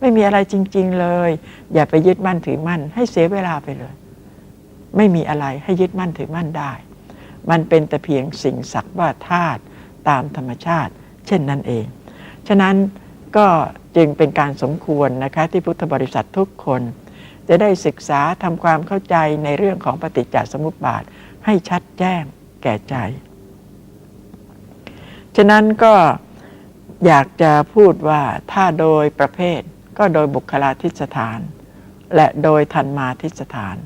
ไม่มีอะไรจริง ๆ เลย อย่าไปยึดมั่นถือมั่น ให้เสียเวลาไปเลย ไม่มีอะไรให้ยึดมั่นถือมั่นได้ มันเป็นแต่เพียงสิ่งสักว่าธาตุตามธรรมชาติ เช่นนั้นเอง ฉะนั้นก็จึงเป็นการสมควรนะคะที่พุทธบริษัททุกคน จะได้ศึกษาทำความเข้าใจในเรื่องของปฏิจจสมุปบาทให้ชัดแจ้งแก่ใจ ฉะนั้นก็อยากจะพูดว่าถ้าโดยประเภท ก็โดยบุคลาธิสถาน และโดยทันมาทิสถาน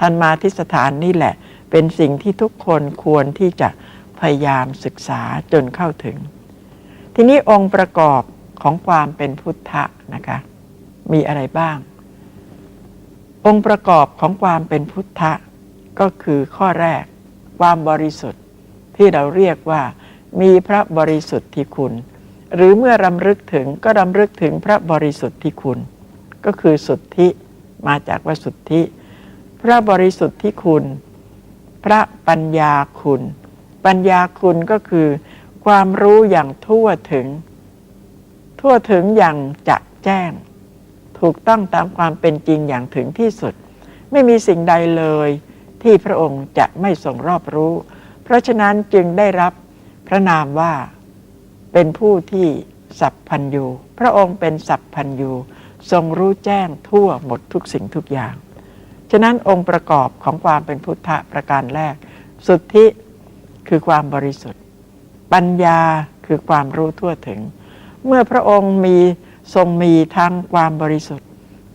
ทันมาทิสถานนี่แหละ เป็นสิ่งที่ทุกคนควรที่จะพยายามศึกษาจนเข้าถึง ทีนี้องค์ประกอบของความเป็นพุทธะนะคะมีอะไรบ้าง องค์ประกอบของความเป็นพุทธะก็คือข้อแรกความบริสุทธิ์ที่เราเรียกว่ามีพระบริสุทธิ์ที่คุณ หรือเมื่อรำลึกถึงก็รำลึกถึงพระบริสุทธิ์ที่คุณ ก็คือสุทธิมาจากว่าสุทธิ พระบริสุทธิ์ที่คุณ พระปัญญาคุณ ปัญญาคุณก็คือ ความรู้อย่างทั่วถึง ทั่วถึงอย่างจะแจ้ง ถูกต้องตามความเป็นจริงอย่างถึงที่สุด ไม่มีสิ่งใดเลยที่พระองค์จะไม่ทรงรอบรู้ เพราะฉะนั้นจึงได้รับพระนามว่า เป็นผู้ที่สัพพัญญูพระองค์เป็นสัพพัญญูทรงรู้แจ้งทั่วหมดทุกสิ่งทุกอย่าง ฉะนั้นองค์ประกอบของความเป็นพุทธะประการแรก สุทธิคือความบริสุทธิ์ ปัญญาคือความรู้ทั่วถึง เมื่อพระองค์มีทรงมีทั้งความบริสุทธิ์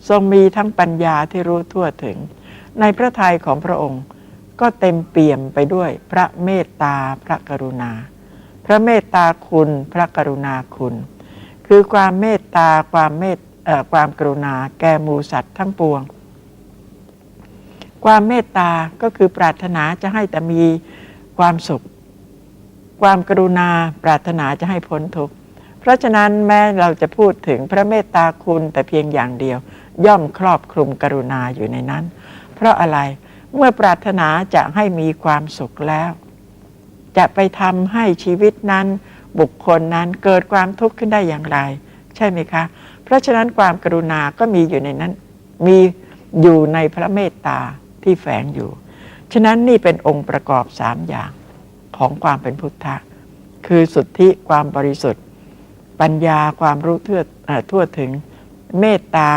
ทรงมีทั้งปัญญาที่รู้ทั่วถึง ในพระทัยของพระองค์ก็เต็มเปี่ยมไปด้วยพระเมตตาพระกรุณา พระเมตตาคุณพระกรุณาคุณ คือความเมตตาความเมตความกรุณาแก่หมูสัตว์ทั้งปวง ความเมตตาก็คือปรารถนาจะให้แต่มีความสุข ความกรุณาปรารถนาจะให้พ้นทุกข์เพราะฉะนั้นแม้เราจะพูดถึงพระเมตตาคุณแต่เพียงอย่างเดียว ย่อมครอบคลุมกรุณาอยู่ในนั้น เพราะอะไรเมื่อปรารถนาจะให้มีความสุขแล้ว จะไปทำให้ชีวิตนั้น บุคคลนั้นเกิดความทุกข์ขึ้นได้อย่างไร ใช่ไหมคะ เพราะฉะนั้นความกรุณาก็มีอยู่ในนั้น มีอยู่ในพระเมตตาที่แฝงอยู่ ฉะนั้นนี่เป็นองค์ประกอบสามอย่างของความเป็นพุทธะ คือสุทธิความบริสุทธิ์ ปัญญาความรู้ทั่วทั่วถึงเมตตา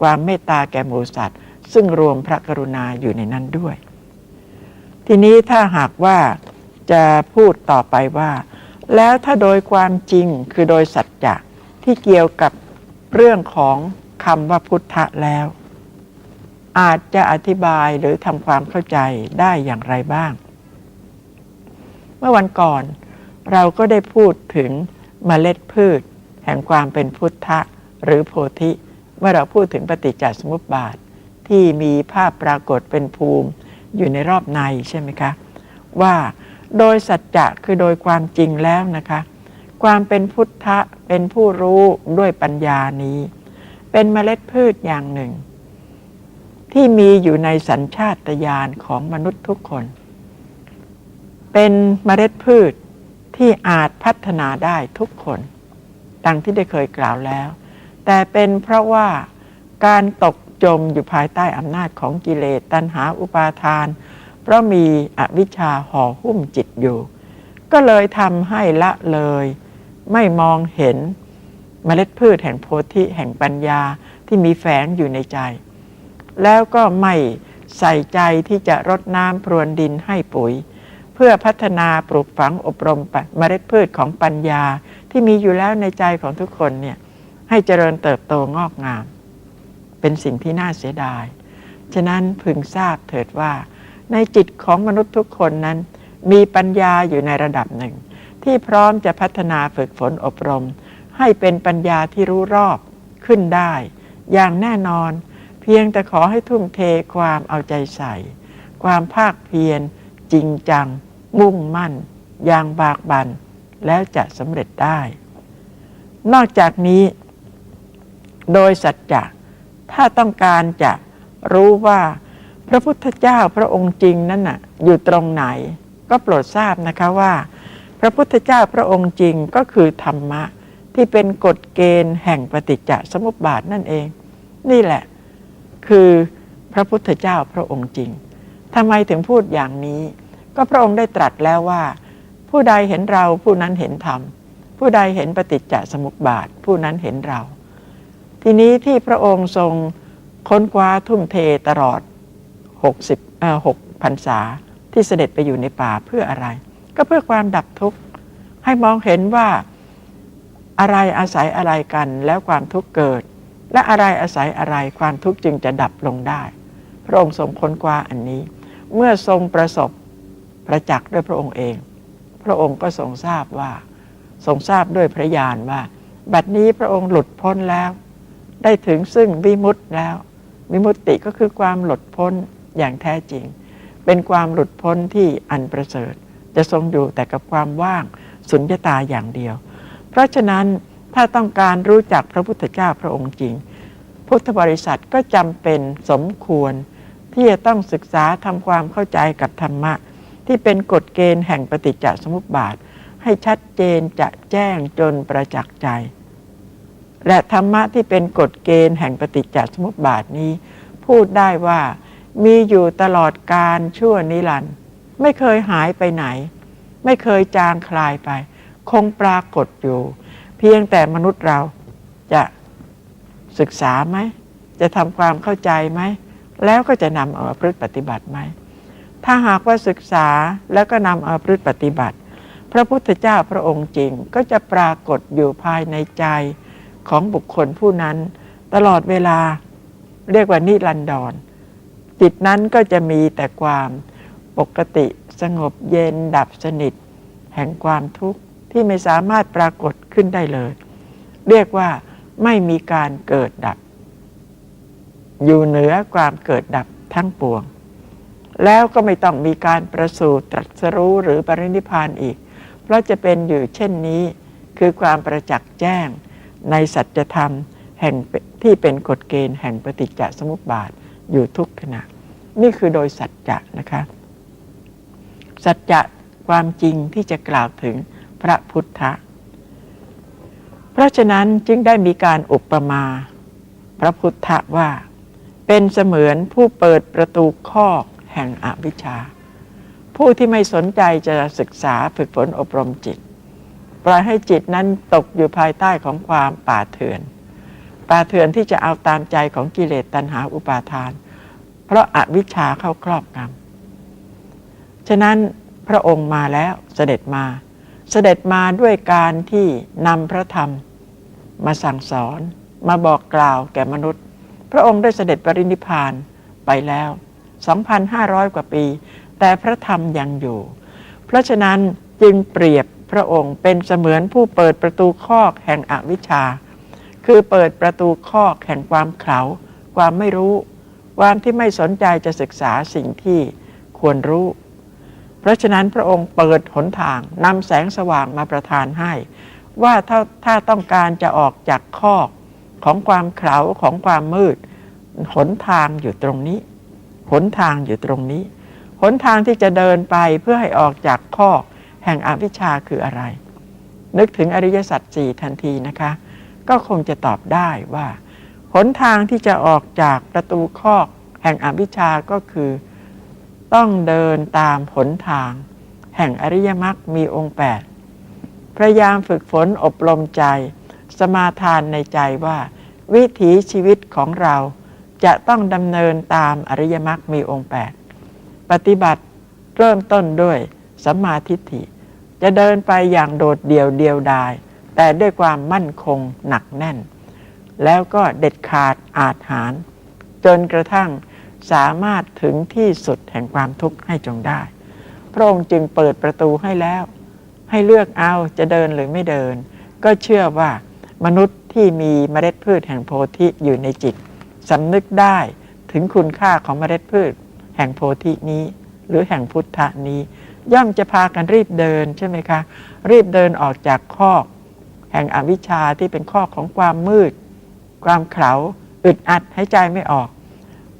ความเมตตาแก่หมูสัตว์ ซึ่งรวมพระกรุณาอยู่ในนั้นด้วย ทีนี้ถ้าหากว่า จะพูดต่อไปว่า แล้วถ้าโดยความจริงคือโดยสัจจะที่เกี่ยวกับเรื่องของคำว่าพุทธะแล้ว อาจจะอธิบายหรือทำความเข้าใจได้อย่างไรบ้าง เมื่อวันก่อนเราก็ได้พูดถึงเมล็ดพืช แห่งความเป็นพุทธะหรือโพธิ เมื่อเราพูดถึงปฏิจจสมุปบาท ที่มีภาพปรากฏเป็นภูมิอยู่ในรอบในใช่ไหมคะ ว่า โดยสัจจะคือโดยความจริงแล้วนะคะ ความเป็นพุทธะเป็นผู้รู้ด้วยปัญญานี้ เป็นเมล็ดพืชอย่างหนึ่ง ที่มีอยู่ในสัญชาตญาณของมนุษย์ทุกคน เป็นเมล็ดพืชที่อาจพัฒนาได้ทุกคน ดังที่ได้เคยกล่าวแล้ว แต่เป็นเพราะว่าการตกจมอยู่ภายใต้อำนาจของกิเลสตัณหาอุปาทาน ราะมีอวิชชาห่อหุ้มจิตอยู่ ก็เลยทำให้ละเลย ไม่มองเห็นเมล็ดพืชแห่งโพธิแห่งปัญญาที่มีแฝงอยู่ในใจ แล้วก็ไม่ใส่ใจที่จะรดน้ำพรวนดินให้ปุ๋ย เพื่อพัฒนาปลูกฝังอบรมเมล็ดพืชของปัญญาที่มีอยู่แล้วในใจของทุกคนเนี่ยให้เจริญเติบโตงอกงาม เป็นสิ่งที่น่าเสียดาย ฉะนั้นพึงทราบเถิดว่า ในจิตของมนุษย์ทุกคนนั้น มีปัญญาอยู่ในระดับหนึ่ง ที่พร้อมจะพัฒนาฝึกฝนอบรม ให้เป็นปัญญาที่รู้รอบขึ้นได้ อย่างแน่นอน เพียงแต่ขอให้ทุ่มเทความเอาใจใส่ ความภาคเพียร จริงจัง มุ่งมั่น อย่างบากบัน แล้วจะสำเร็จได้ นอกจากนี้ โดยสัจจะถ้าต้องการจะรู้ว่า พระพุทธเจ้าพระองค์จริงนั้นน่ะอยู่ตรงไหน ก็โปรดทราบนะคะว่า พระพุทธเจ้าพระองค์จริงก็คือธรรมะที่เป็นกฎเกณฑ์แห่งปฏิจจสมุปบาทนั่นเอง นี่แหละ คือพระพุทธเจ้าพระองค์จริงทำไมถึงพูดอย่างนี้ ก็พระองค์ได้ตรัสแล้วว่า ผู้ใดเห็นเราผู้นั้นเห็นธรรม ผู้ใดเห็นปฏิจจสมุปบาท ผู้นั้นเห็นเรา ทีนี้ที่พระองค์ทรงค้นคว้าทุ่มเทตลอด 60เอ่อ6พรรษาที่เสด็จไปอยู่ในป่าเพื่ออะไร ก็เพื่อความดับทุกข์ให้มองเห็นว่าอะไรอาศัยอะไรกันแล้วความทุกข์เกิด และอะไรอาศัยอะไรความทุกข์จึงจะดับลงได้ พระองค์ทรงค้นคว้าอันนี้ เมื่อทรงประสบประจักษ์ด้วยพระองค์เอง พระองค์ก็ทรงทราบว่า ทรงทราบด้วยพระญาณว่า บัดนี้พระองค์หลุดพ้นแล้ว ได้ถึงซึ่งวิมุตติแล้ว วิมุตติก็คือความหลุดพ้น อย่างแท้จริง เป็นความหลุดพ้นที่อันประเสริฐ จะทรงอยู่แต่กับความว่างสุญญตาอย่างเดียว เพราะฉะนั้นถ้าต้องการรู้จักพระพุทธเจ้าพระองค์จริง พุทธบริษัทก็จำเป็นสมควร ที่จะต้องศึกษาทำความเข้าใจกับธรรมะ ที่เป็นกฎเกณฑ์แห่งปฏิจจสมุปบาท ให้ชัดเจนจะแจ้งจนประจักษ์ใจ และธรรมะที่เป็นกฎเกณฑ์แห่งปฏิจจสมุปบาทนี้ พูดได้ว่า มีอยู่ตลอดการชั่วนิรันดร์ไม่เคยหายไปไหน ไม่เคยจางคลายไป คงปรากฏอยู่ เพียงแต่มนุษย์เราจะศึกษาไหม จะทำความเข้าใจไหม แล้วก็จะนำเอาพฤติปฏิบัติไหม ถ้าหากว่าศึกษาแล้วก็นำเอาพฤติปฏิบัติ พระพุทธเจ้าพระองค์จริงก็จะปรากฏอยู่ภายในใจของบุคคลผู้นั้น ตลอดเวลาเรียกว่านิรันดร จิตนั้นก็จะมีแต่ความปกติสงบเย็นดับสนิท แห่งความทุกข์ที่ไม่สามารถปรากฏขึ้นได้เลย เรียกว่าไม่มีการเกิดดับ อยู่เหนือความเกิดดับทั้งปวง แล้วก็ไม่ต้องมีการประสูติตรัสรู้หรือปรินิพพานอีก เพราะจะเป็นอยู่เช่นนี้คือความประจักษ์แจ้งในสัจธรรมแห่งที่เป็นกฎเกณฑ์แห่งปฏิจจสมุปบาท อยู่ทุกขณะ นี่คือโดยสัจจะนะคะ สัจจะความจริงที่จะกล่าวถึงพระพุทธเพราะฉะนั้นจึงได้มีการอุปมา พระพุทธว่า เป็นเสมือนผู้เปิดประตูคอกแห่งอวิชชา ผู้ที่ไม่สนใจจะศึกษาฝึกฝนอบรมจิตปล่อยให้จิตนั้นตกอยู่ภายใต้ของความป่าเถื่อน ป่าเถื่อนที่จะเอาตามใจของกิเลสตัณหาอุปาทาน เพราะอาวิชชาเข้าครอบงำฉะนั้นพระองค์มาแล้วเสด็จมา เสด็จมาด้วยการที่นำพระธรรม มาสั่งสอนมาบอกกล่าวแก่มนุษย์ พระองค์ได้เสด็จปรินิพพานไปแล้ว 2,500 กว่าปี แต่พระธรรมยังอยู่ เพราะฉะนั้นจึงเปรียบพระองค์เป็นเสมือนผู้เปิดประตูคอกแห่งอวิชชา คือเปิดประตูคอแห่งความเขลาความไม่รู้ ความที่ไม่สนใจจะศึกษาสิ่งที่ควรรู้ เพราะฉะนั้นพระองค์เปิดหนทางนำแสงสว่างมาประทานให้ ว่าถ้าถ้าต้องการจะออกจากคอของความเขลาของความมืด หนทางอยู่ตรงนี้ หนทางอยู่ตรงนี้ หนทางที่จะเดินไปเพื่อให้ออกจากคอแห่งอวิชชาคืออะไร นึกถึงอริยสัจสี่ทันทีนะคะ ก็คงจะตอบได้ว่า หนทางที่จะออกจากประตูคอกแห่งอวิชชาก็คือ ต้องเดินตามหนทาง แห่งอริยมรรคมีองค์แปดพยายามฝึกฝนอบรมใจ สมาทานในใจว่า วิถีชีวิตของเราจะต้องดำเนินตามอริยมรรคมีองค์แปดปฏิบัติเริ่มต้นด้วยสัมมาทิฏฐิ จะเดินไปอย่างโดดเดี่ยวเดียวดาย แต่ด้วยความมั่นคงหนักแน่น แล้วก็เด็ดขาดอาจหาร จนกระทั่งสามารถถึงที่สุดแห่งความทุกข์ให้จงได้ พระองค์จึงเปิดประตูให้แล้ว ให้เลือกเอาจะเดินหรือไม่เดิน ก็เชื่อว่ามนุษย์ที่มีเมล็ดพืชแห่งโพธิอยู่ในจิตสำนึกได้ถึงคุณค่าของเมล็ดพืช แห่งโพธินี้ หรือแห่งพุทธนี้ ย่อมจะพากันรีบเดินใช่ไหมคะ รีบเดินออกจากคอก แห่งอวิชชาที่เป็นข้อของความมืด ความเขลาอึดอัดหายใจไม่ออก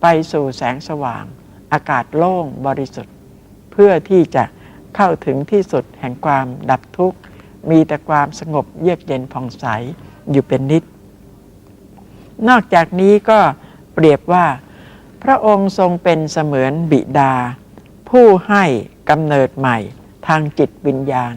ไปสู่แสงสว่าง อากาศโล่งบริสุทธิ์ เพื่อที่จะเข้าถึงที่สุดแห่งความดับทุกข์ มีแต่ความสงบเยือกเย็นผ่องใสอยู่เป็นนิด นอกจากนี้ก็เปรียบว่า พระองค์ทรงเป็นเสมือนบิดา ผู้ให้กำเนิดใหม่ทางจิตวิญญาณ